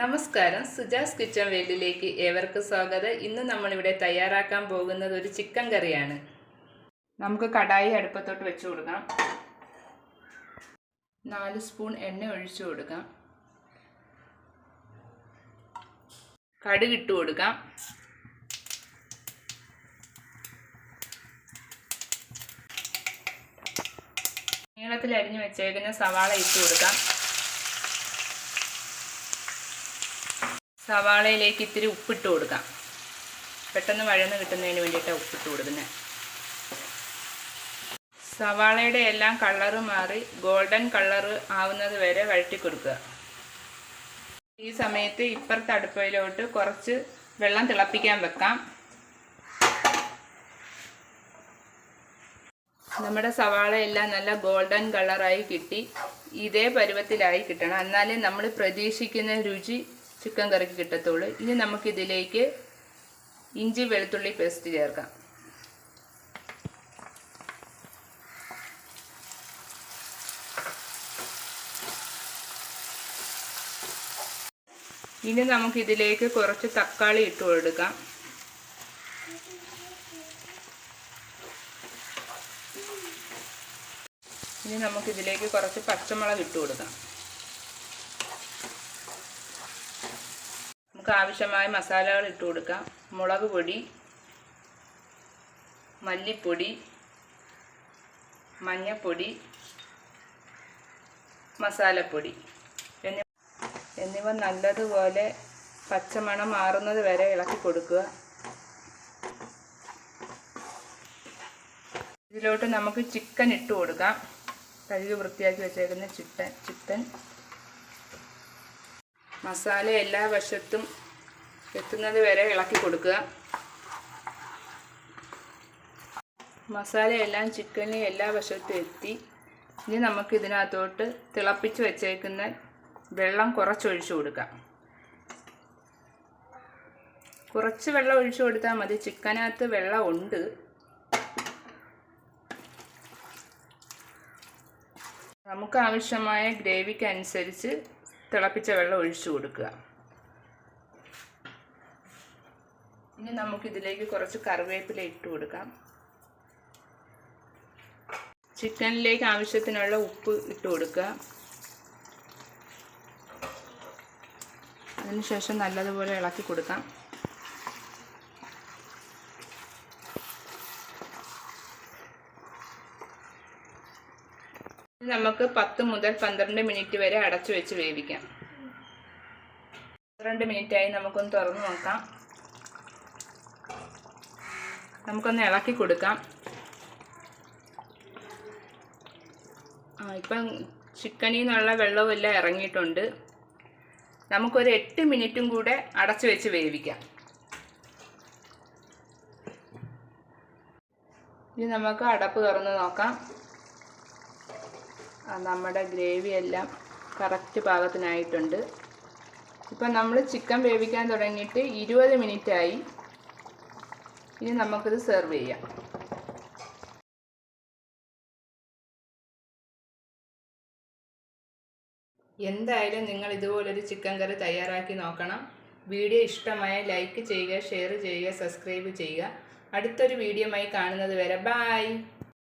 നമസ്കാരം. സുജാസ് കിച്ചൺ വേൾഡിലേക്ക് ഏവർക്കും സ്വാഗതം. ഇന്ന് നമ്മളിവിടെ തയ്യാറാക്കാൻ പോകുന്നത് ഒരു ചിക്കൻ കറിയാണ്. നമുക്ക് കടായി അടുപ്പത്തോട്ട് വെച്ച് കൊടുക്കാം. നാല് സ്പൂൺ എണ്ണ ഒഴിച്ചു കൊടുക്കാം. കടുക് ഇട്ട് കൊടുക്കാം. നീളത്തിൽ അരിഞ്ഞു വെച്ചേക്കുന്ന സവാള ഇട്ട് കൊടുക്കാം. സവാളയിലേക്ക് ഇത്തിരി ഉപ്പിട്ട് കൊടുക്കാം. പെട്ടെന്ന് വഴന്ന് കിട്ടുന്നതിന് വേണ്ടിയിട്ടാണ് ഉപ്പിട്ട് കൊടുക്കുന്നത് സവാളയുടെ എല്ലാം കളറ് മാറി ഗോൾഡൻ കളറ് ആവുന്നത് വരെ വഴറ്റി കൊടുക്കുക. ഈ സമയത്ത് ഇപ്പുറത്തെ അടുപ്പയിലോട്ട് കുറച്ച് വെള്ളം തിളപ്പിക്കാൻ വെക്കാം. നമ്മുടെ സവാള എല്ലാം നല്ല ഗോൾഡൻ കളറായി കിട്ടി. ഇതേ പരുവത്തിലായി കിട്ടണം. എന്നാലേ നമ്മൾ പ്രതീക്ഷിക്കുന്ന രുചി ചിക്കൻ കറിക്ക് കിട്ടത്തുള്ളൂ. ഇനി നമുക്കിതിലേക്ക് ഇഞ്ചി വെളുത്തുള്ളി പേസ്റ്റ് ചേർക്കാം. ഇനി നമുക്കിതിലേക്ക് കുറച്ച് തക്കാളി ഇട്ട് കൊടുക്കാം. ഇനി നമുക്കിതിലേക്ക് കുറച്ച് പച്ചമുളക് ഇട്ട് കൊടുക്കാം. നമുക്ക് ആവശ്യമായ മസാലകൾ ഇട്ട് കൊടുക്കാം. മുളക് പൊടി മല്ലിപ്പൊടി മഞ്ഞൾപ്പൊടി മസാലപ്പൊടി എന്നിവ എന്നിവ നല്ലതുപോലെ പച്ചമണം മാറുന്നത് വരെ ഇളക്കി കൊടുക്കുക. ഇതിലോട്ട് നമുക്ക് ചിക്കൻ ഇട്ട് കൊടുക്കാം. കഴുകി വൃത്തിയാക്കി വെച്ചേക്കുന്ന ചിക്കൻ ചിക്കൻ. മസാല എല്ലാ വശത്തും എത്തുന്നത് വരെ ഇളക്കി കൊടുക്കുക. മസാലയെല്ലാം ചിക്കനിൽ എല്ലാ വശത്തും എത്തി. ഇനി നമുക്ക് ഇതിനകത്തോട്ട് തിളപ്പിച്ച് വെച്ചേക്കുന്ന വെള്ളം കുറച്ചൊഴിച്ചു കൊടുക്കാം. കുറച്ച് വെള്ളം ഒഴിച്ചു കൊടുത്താൽ മതി. ചിക്കനകത്ത് വെള്ളം ഉണ്ട്. നമുക്ക് ആവശ്യമായ ഗ്രേവിക്ക് അനുസരിച്ച് തിളപ്പിച്ച വെള്ളം ഒഴിച്ചു കൊടുക്കുക. ഇനി നമുക്കിതിലേക്ക് കുറച്ച് കറിവേപ്പില ഇട്ട് കൊടുക്കാം. ചിക്കനിലേക്ക് ആവശ്യത്തിനുള്ള ഉപ്പ് ഇട്ട് കൊടുക്കുക. അതിനുശേഷം നല്ലതുപോലെ ഇളക്കി കൊടുക്കാം. നമുക്ക് പത്ത് മുതൽ പന്ത്രണ്ട് മിനിറ്റ് വരെ അടച്ചു വെച്ച് വേവിക്കാം. പന്ത്രണ്ട് മിനിറ്റായി നമുക്കൊന്ന് തുറന്നു നോക്കാം. നമുക്കൊന്ന് ഇളക്കി കൊടുക്കാം. ആ ഇപ്പം ചിക്കനിൽ നിന്നുള്ള വെള്ളവും എല്ലാം ഇറങ്ങിയിട്ടുണ്ട്. നമുക്കൊരു എട്ട് മിനിറ്റും കൂടെ അടച്ചു വെച്ച് വേവിക്കാം. ഇനി നമുക്ക് അടപ്പ് തുറന്ന് നോക്കാം. നമ്മുടെ ഗ്രേവി എല്ലാം കറക്റ്റ് പാകത്തിനായിട്ടുണ്ട്. ഇപ്പം നമ്മൾ ചിക്കൻ വേവിക്കാൻ തുടങ്ങിയിട്ട് ഇരുപത് മിനിറ്റായി. ഇനി നമുക്കിത് സെർവ് ചെയ്യാം. എന്തായാലും നിങ്ങൾ ഇതുപോലൊരു ചിക്കൻ കറി തയ്യാറാക്കി നോക്കണം. വീഡിയോ ഇഷ്ടമായ ലൈക്ക് ചെയ്യുക ഷെയർ ചെയ്യുക സബ്സ്ക്രൈബ് ചെയ്യുക. അടുത്തൊരു വീഡിയോ ആയി കാണുന്നത് വരെ ബായ്